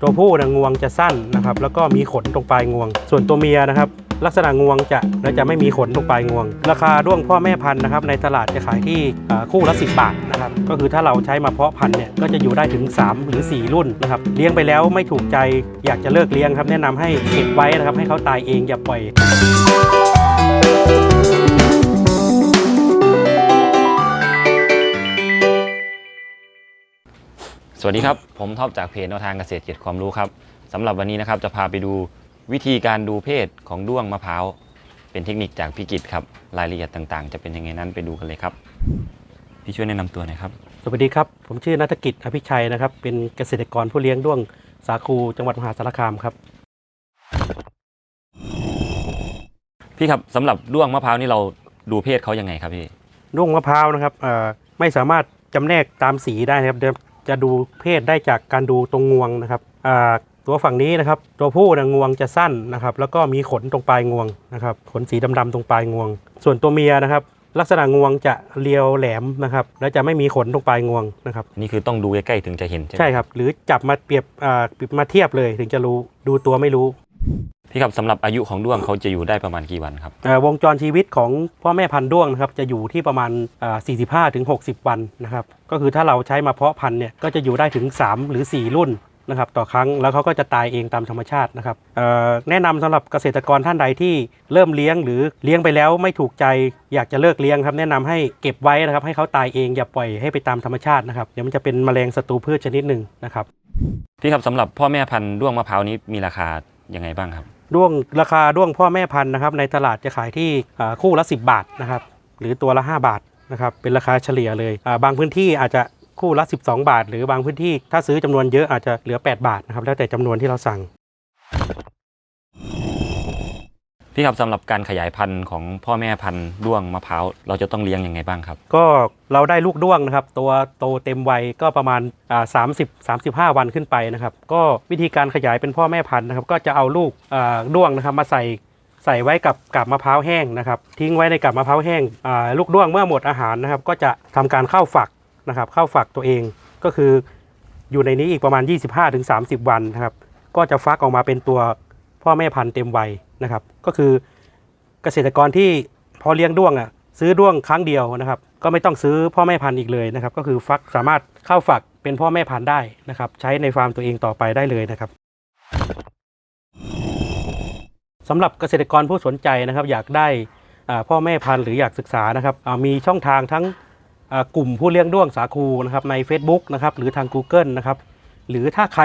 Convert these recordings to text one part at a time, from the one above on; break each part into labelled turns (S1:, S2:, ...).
S1: ตัวผู้นะงวงจะสั้นนะครับ แล้วก็มีขนตรงปลายงวง ส่วนตัวเมียนะครับ ลักษณะงวงจะและจะไม่มีขนตรงปลายงวง ราคาด้วงพ่อแม่พันธุ์นะครับ ในตลาดจะขายที่คู่ละ 10 บาทนะครับ ก็คือถ้าเราใช้มาเพาะพันธุ์เนี่ยก็จะอยู่ได้ถึง 3 หรือ 4 รุ่นนะครับ เลี้ยงไปแล้วไม่ถูกใจอยากจะเลิกเลี้ยงครับ แนะนำให้เก็บไว้นะครับให้เขาตายเองอย่าปล่อย
S2: สวัสดีครับ ผมท็อปจากเพจแนวทางเกษตรเกียรติความรู้ครับสำหรับวันนี้นะครับจะพาไปดูวิธีการดูเพศของด้วงมะพร้าว เป็นเทคนิคจากพี่กิตครับรายละเอียดต่างๆ จะเป็นยังไงนั้นไปดูกันเลยครับ พี่ช่วยแนะนำตัวหน่อยครับ
S1: สวัสดีครับ ผมชื่อนัฐกิจอภิชัยนะครับ เป็นเกษตรกรผู้เลี้ยงด้วงสาคูจังหวัดมหาสารคามครับ
S2: พี่ครับสำหรับด้วงมะพร้าวนี่เราดูเพศเขายังไงครับพี่
S1: ด้วงมะพร้าวนะครับเอ่อไม่สามารถจำแนกตามสีได้นะครับเดี๋ยว จะดูเพศได้จากการดูตรงงวงนะครับอ่าตัวฝั่งนี้นะครับ ตัวผู้นะงวงจะสั้นนะครับ แล้วก็มีขนตรงปลายงวงนะครับ ขนสีดำๆตรงปลายงวง ส่วนตัวเมียนะครับ ลักษณะงวงจะเรียวแหลมนะครับ และจะไม่มีขนตรงปลายงวงนะครับ
S2: นี่คือต้องดูใกล้ๆถึงจะเห็นใช่ไหม
S1: ใช่ครับ หรือจับมาเปรียบอ่ามาเทียบเลยถึงจะรู้ ดูตัวไม่รู้
S2: พี่ครับสำหรับอายุของด้วงเขาจะอยู่ได้ประมาณกี่วันครับ
S1: เอ่อวงจรชีวิตของพ่อแม่พันธุ์ด้วงนะครับจะอยู่ที่ประมาณอ่า45ถึง60 วันนะครับก็คือถ้าเราใช้มาเพาะพันธุ์เนี่ยก็จะอยู่ได้ถึง 3 หรือ 4 รุ่นนะครับต่อครั้งแล้วเขาก็จะตายเองตามธรรมชาตินะครับเอ่อแนะนำสำหรับเกษตรกรท่านใดที่เริ่มเลี้ยงหรือเลี้ยงไปแล้วไม่ถูกใจอยากจะเลิกเลี้ยงครับแนะนำให้เก็บไว้นะครับให้เขาตายเองอย่าปล่อยให้ไปตามธรรมชาตินะครับเดี๋ยวมันจะเป็นแมลงศัตรูพืชชนิดหนึ่งนะครับ
S2: พี่ครับสำหรับพ่อแม่พันธุ์ด้วงมะพร้าวนี้มีราคายังไงบ้างครับ
S1: ด้วงราคาด้วงพ่อแม่พันธุ์นะครับ ในตลาดจะขายที่คู่ละ 10 บาทนะครับ หรือตัวละ 5 บาทนะครับ เป็นราคาเฉลี่ยเลย บางพื้นที่อาจจะคู่ละ 12 บาท หรือบางพื้นที่ถ้าซื้อจำนวนเยอะอาจจะเหลือ 8 บาทนะครับ แล้วแต่จำนวนที่เราสั่ง
S2: พี่ครับสำหรับการขยายพันธุ์ของพ่อแม่พันธุ์ด้วงมะพร้าวเราจะต้องเลี้ยงยังไงบ้างครับ
S1: ก็เราได้ลูกด้วงนะครับ ตัวโตเต็มวัยก็ประมาณอ่า30 35วันขึ้นไปนะครับ ก็วิธีการขยายเป็นพ่อแม่พันธุ์นะครับ ก็จะเอาลูกอ่าด้วงนะครับมาใส่ใส่ไว้กับกาบมะพร้าวแห้งนะครับ ทิ้งไว้ในกาบมะพร้าวแห้งอ่าลูกด้วงเมื่อหมดอาหารนะครับ ก็จะทำการเข้าฝักนะครับ เข้าฝักตัวเองก็คืออยู่ในนี้อีกประมาณ 25-30 วันนะครับ ก็จะฟักออกมาเป็นตัวพ่อแม่พันธุ์เต็มวัย นะครับ ก็คือเกษตรกรที่พอเลี้ยงด้วงอะซื้อด้วงครั้งเดียวนะครับ ก็ไม่ต้องซื้อพ่อแม่พันธุ์อีกเลยนะครับ ก็คือฟักสามารถเข้าฝักเป็นพ่อแม่พันธุ์ได้นะครับ ใช้ในฟาร์มตัวเองต่อไปได้เลยนะครับสำหรับเกษตรกรผู้สนใจนะครับ อยากได้พ่อแม่พันธุ์หรืออยากศึกษานะครับมีช่องทางทั้งกลุ่มผู้เลี้ยงด้วงสาคูนะครับใน Facebook นะครับหรือทาง Google นะครับหรือถ้าใคร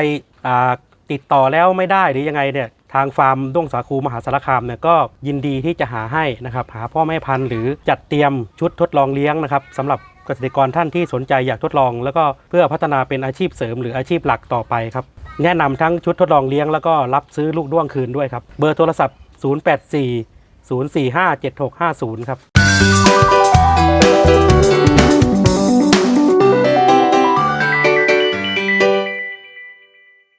S1: ติดต่อแล้วไม่ได้หรือยังไงเนี่ย ทางฟาร์มด้วงสาคูมหาสารคามเนี่ยก็ยินดีที่จะหาให้นะครับหาพ่อแม่พันธุ์หรือจัดเตรียมชุดทดลองเลี้ยงนะครับสำหรับเกษตรกรท่านที่สนใจอยากทดลอง แล้วก็เพื่อพัฒนาเป็นอาชีพเสริมหรืออาชีพหลักต่อไปครับแนะนำทั้งชุดทดลองเลี้ยงแล้วก็รับซื้อลูกด้วงคืนด้วยครับเบอร์โทรศัพท์ 084 045 7650 ครับ